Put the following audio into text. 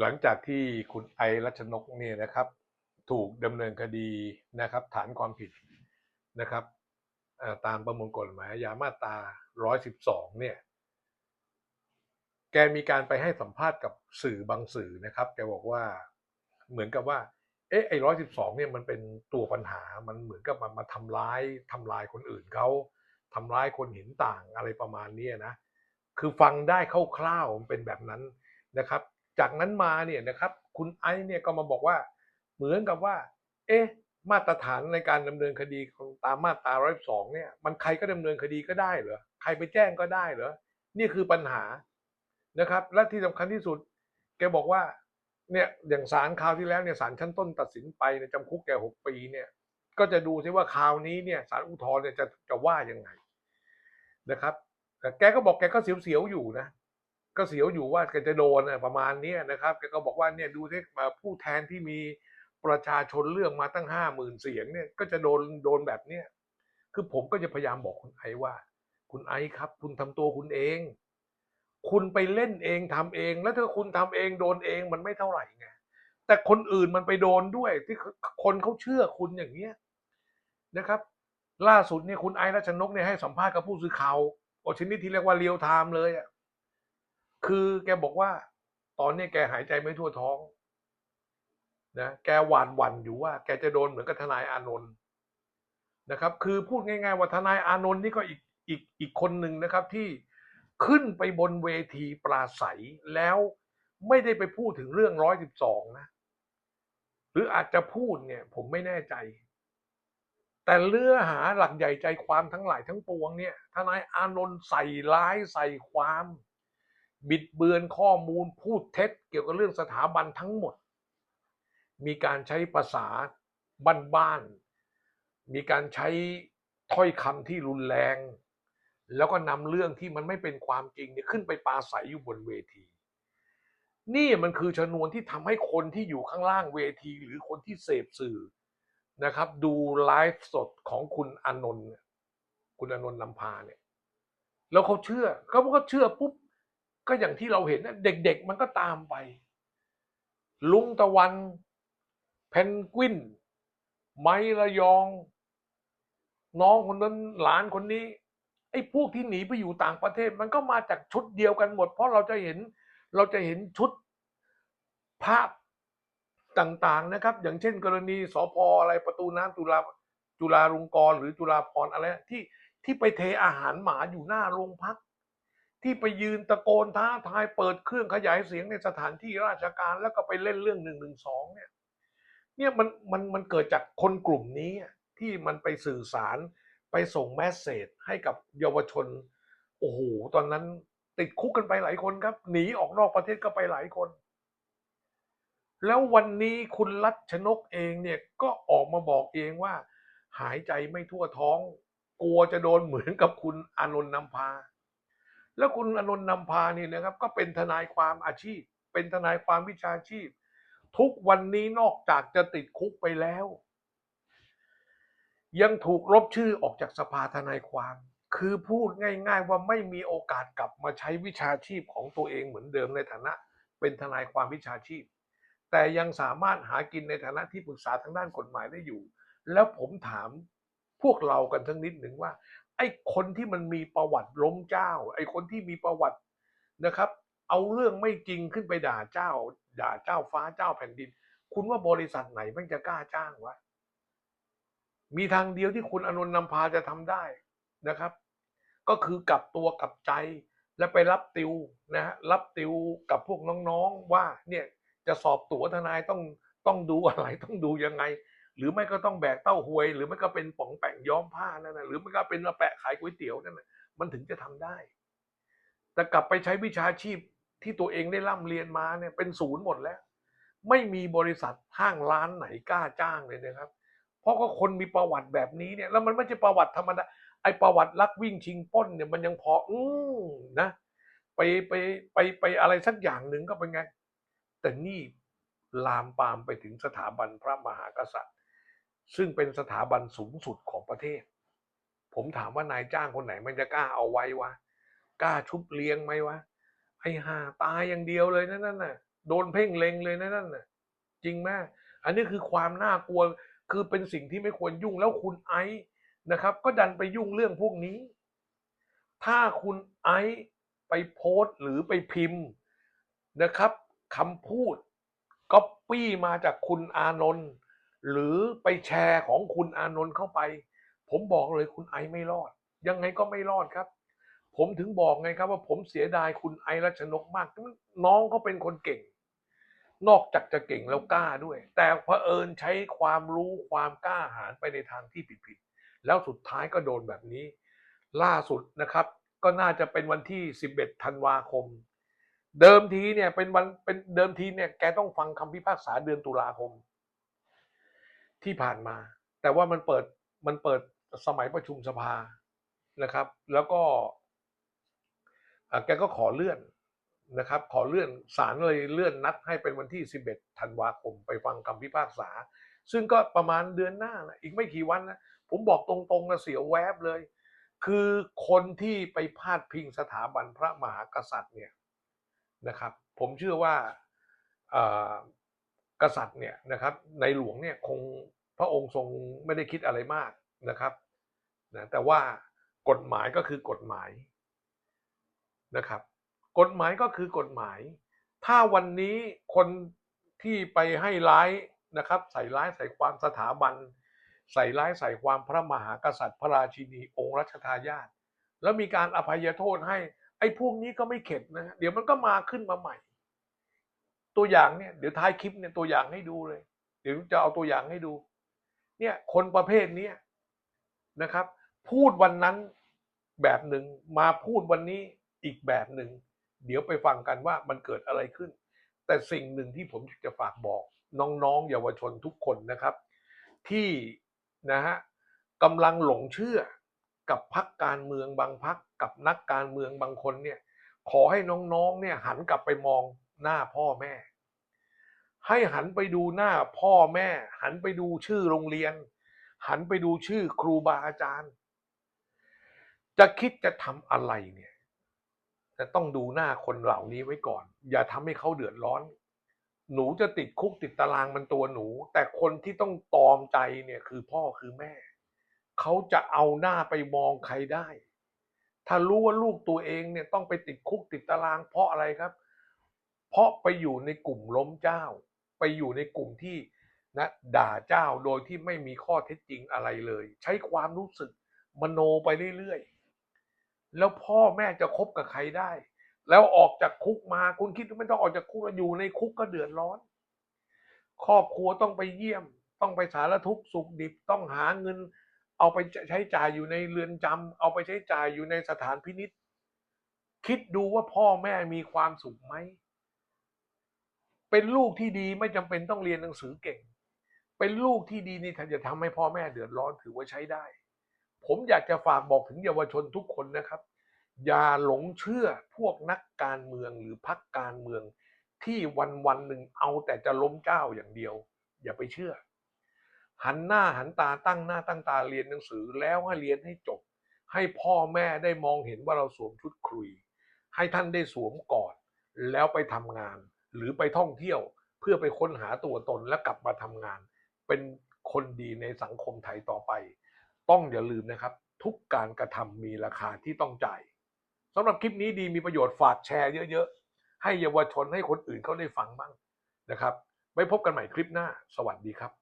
หลังจากที่คุณไอรัชนกเนี่ยนะครับ ถูกดำเนินคดีนะครับ ฐานความผิดนะครับตามประมวลกฎหมายอาญามาตรา 112 เนี่ย แกมีการไปให้สัมภาษณ์กับสื่อบางสื่อนะครับ แกบอกว่าเหมือนกับว่า เอ๊ะ ไอ้ร้อยสิบสองเนี่ยมันเป็นตัวปัญหา มันเหมือนกับมันมาทำร้ายทำลายคนอื่นเขาทำร้ายคนเห็นต่างอะไรประมาณนี้นะ คือฟังได้คร่าวๆมันเป็นแบบนั้นนะครับ จากนั้นมาเนี่ยนะครับ คุณไอซ์เนี่ยก็มาบอกว่า เหมือนกับว่า เอ๊ะ มาตรฐานในการดำเนินคดีของตามมาตราร้อยสองเนี่ย มันใครก็ดำเนินคดีก็ได้เหรอใครไปแจ้งก็ได้เหรอนี่คือปัญหานะครับ และที่สำคัญที่สุด แกบอกว่าเนี่ยอย่างศาลคราวที่แล้วเนี่ยศาลชั้นต้นตัดสินไปในจำคุกแกหกปีเนี่ยก็จะดูซิว่าคราวนี้เนี่ยศาลอุทธรณ์เนี่ยจะจะว่ายังไงนะครับแต่แกก็บอกแกก็เสียวๆอยู่นะ ก็เสียวอยู่ว่าแกจะโดนน่ะประมาณนี้นะครับแกก็บอกว่าเนี่ยดูที่ผู้แทนที่มีประชาชนเลือกมาตั้งห้าหมื่นเสียงเนี่ยก็จะโดนโดนแบบเนี้ยคือผมก็จะพยายามบอกคุณไอว่า คุณไอครับ คุณทำตัวคุณเอง คุณไปเล่นเองทำเอง แล้วถ้าคุณทำเองโดนเองมันไม่เท่าไหร่ไงแต่คนอื่นมันไปโดนด้วย ที่คนเขาเชื่อคุณอย่างเนี้ยนะครับ ล่าสุดเนี่ยคุณไอรัชนกเนี่ยให้สัมภาษณ์กับผู้สื่อข่าวโอชนิดที่เรียกว่าเรียลไทม์เลยอะ คือแกบอกว่า ตอนนี้แกหายใจไม่ทั่วท้องนะแกหวาดหวั่นอยู่ว่า แกจะโดนเหมือนกับทนายอานนท์นะครับ คือพูดง่าย ๆ ว่าทนายอานนท์นี่ก็อีกอีกอีกคนหนึ่งนะครับที่ขึ้นไปบนเวทีปราศัยแล้วไม่ได้ไปพูดถึงเรื่องร้อยสิบสองนะ หรืออาจจะพูดเนี่ย ผมไม่แน่ใจ แต่เลือหาหลักใหญ่ใจความทั้งหลายทั้งปวงเนี่ยทนายอานนท์ใส่ร้ายใส่ความ บิดเบือนข้อมูลพูดเท็จเกี่ยวกับเรื่องสถาบันทั้งหมด มีการใช้ภาษาบ้านๆมีการใช้ถ้อยคำที่รุนแรง แล้วก็นำเรื่องที่มันไม่เป็นความจริงเนี่ยขึ้นไปปาศัยอยู่บนเวที นี่มันคือชนวนที่ทำให้คนที่อยู่ข้างล่างเวทีหรือคนที่เสพสื่อนะครับ ดูไลฟ์สดของคุณอานนท์คุณอานนท์นำพาเนี่ยแล้วเขาเชื่อเขาก็เชื่อปุ๊บ ก็อย่างที่เราเห็นนะเด็กๆ มันก็ตามไป ลุงตะวัน เพนกวิน ไมระยอง น้องคนนั้นหลานคนนี้ ไอ้พวกที่หนีไปอยู่ต่างประเทศ มันก็มาจากชุดเดียวกันหมด เพราะเราจะเห็นเราจะเห็นชุดภาพต่างๆนะครับ อย่างเช่น กรณีสพอะไรประตูน้ำจุฬาจุฬาลงกรณ์หรือจุฬาภรอะไรที่ที่ไปเทอาหารหมาอยู่หน้าโรงพัก ที่ไปยืนตะโกนท้าทายเปิดเครื่องขยายเสียงในสถานที่ราชการแล้วก็ไปเล่นเรื่องหนึ่งหนึ่งสองเนี่ยเนี่ยมันมันมันเกิดจากคนกลุ่มนี้ที่มันไปสื่อสารไปส่งแมสเซจให้กับเยาวชน โอ้โหตอนนั้นติดคุกกันไปหลายคนครับ หนีออกนอกประเทศก็ไปหลายคน แล้ววันนี้คุณรัชนกเองเนี่ยก็ออกมาบอกเองว่า หายใจไม่ทั่วท้อง กลัวจะโดนเหมือนกับคุณอานนท์นำพา แล้วคุณอนนท์นำพานี่นะครับ ก็เป็นทนายความอาชีพ เป็นทนายความวิชาชีพ ทุกวันนี้นอกจากจะติดคุกไปแล้ว ยังถูกลบชื่อออกจากสภาทนายความ คือพูดง่าย ๆ ว่าไม่มีโอกาสกลับมาใช้วิชาชีพของตัวเองเหมือนเดิมในฐานะ เป็นทนายความวิชาชีพ แต่ยังสามารถหากินในฐานะที่ปรึกษาทางด้านกฎหมายได้อยู่ แล้วผมถามพวกเรากันทั้งนิดหนึ่งว่า ไอ้คนที่มันมีประวัติล้มเจ้า ไอ้คนที่มีประวัตินะครับ เอาเรื่องไม่จริงขึ้นไปด่าเจ้า ด่าเจ้าฟ้าเจ้าแผ่นดิน คุณว่าบริษัทไหนมันจะกล้าจ้างวะมีทางเดียวที่คุณอานนท์นำพาจะทำได้นะครับ ก็คือกลับตัวกลับใจและไปรับติวนะฮะรับติวกับพวกน้องๆว่าเนี่ยจะสอบตัวทนายต้องต้องดูอะไรต้องดูยังไง หรือไม่ก็ต้องแบกเต้าหวย หรือไม่ก็เป็นป๋องแป่งย้อมผ้านั่นนะหรือไม่ก็เป็นมาแปะขายก๋วยเตี๋ยวนั่นนะมันถึงจะทำได้ แต่กลับไปใช้วิชาชีพที่ตัวเองได้ร่ำเรียนมาเนี่ยเป็นศูนย์หมดแล้ว ไม่มีบริษัทห้างร้านไหนกล้าจ้างเลยนะครับ เพราะก็คนมีประวัติแบบนี้เนี่ย แล้วมันไม่ใช่ประวัติธรรมดาไอประวัติลักวิ่งชิงป้นเนี่ยมันยังพออืมนะไปไปไปไปอะไรสักอย่างหนึ่งก็เป็นไง แต่นี่ลามปามไปถึงสถาบันพระมหากษัตริย์ ซึ่งเป็นสถาบันสูงสุดของประเทศ ผมถามว่านายจ้างคนไหนมันจะกล้าเอาไว้วะกล้าชุบเลี้ยงไหมวะไอ้ห่าตายอย่างเดียวเลยนั่นน่ะ โดนเพ่งเล็งเลยนั่นน่ะ จริงไหมอันนี้คือความน่ากลัวคือเป็นสิ่งที่ไม่ควรยุ่งแล้วคุณไอซ์นะครับ ก็ดันไปยุ่งเรื่องพวกนี้ ถ้าคุณไอซ์ไปโพสต์หรือไปพิมพ์นะครับคำพูดก๊อปปี้มาจากคุณอานนท์ หรือไปแชร์ของคุณอานนท์เข้าไป ผมบอกเลยคุณไอไม่รอด ยังไงก็ไม่รอดครับ ผมถึงบอกไงครับว่าผมเสียดายคุณไอรัชนกมาก น้องเขาเป็นคนเก่ง นอกจากจะเก่งแล้วกล้าด้วย แต่เผอิญใช้ความรู้ความกล้าหาญไปในทางที่ผิดๆแล้วสุดท้ายก็โดนแบบนี้ ล่าสุดนะครับ ก็น่าจะเป็นวันที่ 11 ธันวาคม เดิมทีเนี่ยเป็นวันเป็นเดิมทีเนี่ยแกต้องฟังคำพิพากษาเดือนตุลาคม ที่ผ่านมา แต่ว่ามันเปิดมันเปิดสมัยประชุมสภานะครับ แล้วก็แกก็ขอเลื่อนนะครับ ขอเลื่อนศาลเลยเลื่อนนัดให้เป็นวันที่ 11 ธันวาคมไปฟังคำพิพากษา ซึ่งก็ประมาณเดือนหน้านะอีกไม่กี่วันนะผมบอกตรงๆนะเสียวแวบเลย คือคนที่ไปพาดพิงสถาบันพระมหากษัตริย์เนี่ยนะครับ ผมเชื่อว่า กษัตริย์เนี่ยนะครับในหลวงเนี่ยคงพระองค์ทรงไม่ได้คิดอะไรมากนะครับนะแต่ว่ากฎหมายก็คือกฎหมายนะครับ กฎหมายก็คือกฎหมาย ถ้าวันนี้คนที่ไปให้ร้ายนะครับใส่ร้ายใส่ความสถาบัน ใส่ร้ายใส่ความพระมหากษัตริย์ พระราชินีองค์รัชทายาทแล้วมีการอภัยโทษให้ไอ้พวกนี้ก็ไม่เข็ดนะเดี๋ยวมันก็มาขึ้นมาใหม่ ตัวอย่างเนี่ยเดี๋ยวท้ายคลิปเนี่ยตัวอย่างให้ดูเลย เดี๋ยวจะเอาตัวอย่างให้ดู เนี่ยคนประเภทเนี้นะครับ พูดวันนั้นแบบหนึ่งมาพูดวันนี้อีกแบบหนึ่งเดี๋ยวไปฟังกันว่ามันเกิดอะไรขึ้น แต่สิ่งหนึ่งที่ผมจะฝากบอก น้องๆ เยาวชนทุกคนนะครับ ที่นะฮะกำลังหลงเชื่อกับพักการเมืองบางพักกับนักการเมืองบางคนเนี่ยขอให้น้องๆเนี่ยหันกลับไปมองหน้าพ่อแม่ ให้หันไปดูหน้าพ่อแม่ หันไปดูชื่อโรงเรียน หันไปดูชื่อครูบาอาจารย์ จะคิดจะทำอะไรเนี่ยจะต้องดูหน้าคนเหล่านี้ไว้ก่อน อย่าทำให้เขาเดือดร้อน หนูจะติดคุกติดตารางมันตัวหนู แต่คนที่ต้องตอมใจเนี่ยคือพ่อคือแม่ เขาจะเอาหน้าไปมองใครได้ ถ้ารู้ว่าลูกตัวเองเนี่ยต้องไปติดคุกติดตารางเพราะอะไรครับ เพราะไปอยู่ในกลุ่มล้มเจ้า ไปอยู่ในกลุ่มที่นะด่าเจ้าโดยที่ไม่มีข้อเท็จจริงอะไรเลย ใช้ความรู้สึกมโนไปเรื่อยๆ แล้วพ่อแม่จะคบกับใครได้ แล้วออกจากคุกมาคุณคิดว่าไม่ต้องออกจากคุกแล้วอยู่ในคุกก็เดือดร้อน ครอบครัวต้องไปเยี่ยม ต้องไปสารทุกข์สุขดิบต้องหาเงิน เอาไปใช้จ่ายอยู่ในเรือนจำเอาไปใช้จ่ายอยู่ในสถานพินิษคิดดูว่าพ่อแม่มีความสุขไหม เป็นลูกที่ดีไม่จำเป็นต้องเรียนหนังสือเก่ง เป็นลูกที่ดีนี่จะทำให้พ่อแม่เดือดร้อนถือว่าใช้ได้ ผมอยากจะฝากบอกถึงเยาวชนทุกคนนะครับ อย่าหลงเชื่อพวกนักการเมืองหรือพรรคการเมืองที่วันวันหนึ่งเอาแต่จะล้มเจ้าอย่างเดียว อย่าไปเชื่อ หันหน้าหันตาตั้งหน้าตั้งตาเรียนหนังสือแล้วให้เรียนให้จบ ให้พ่อแม่ได้มองเห็นว่าเราสวมชุดครุย ให้ท่านได้สวมกอดแล้วไปทำงาน หรือไปท่องเที่ยวเพื่อไปค้นหาตัวตนและกลับมาทำงาน เป็นคนดีในสังคมไทยต่อไป ต้องอย่าลืมนะครับ ทุกการกระทำมีราคาที่ต้องจ่ายสำหรับคลิปนี้ดีมีประโยชน์ฝากแชร์เยอะๆ ให้เยาวชนให้คนอื่นเขาได้ฟังบ้างนะครับ ไว้พบกันใหม่คลิปหน้า สวัสดีครับ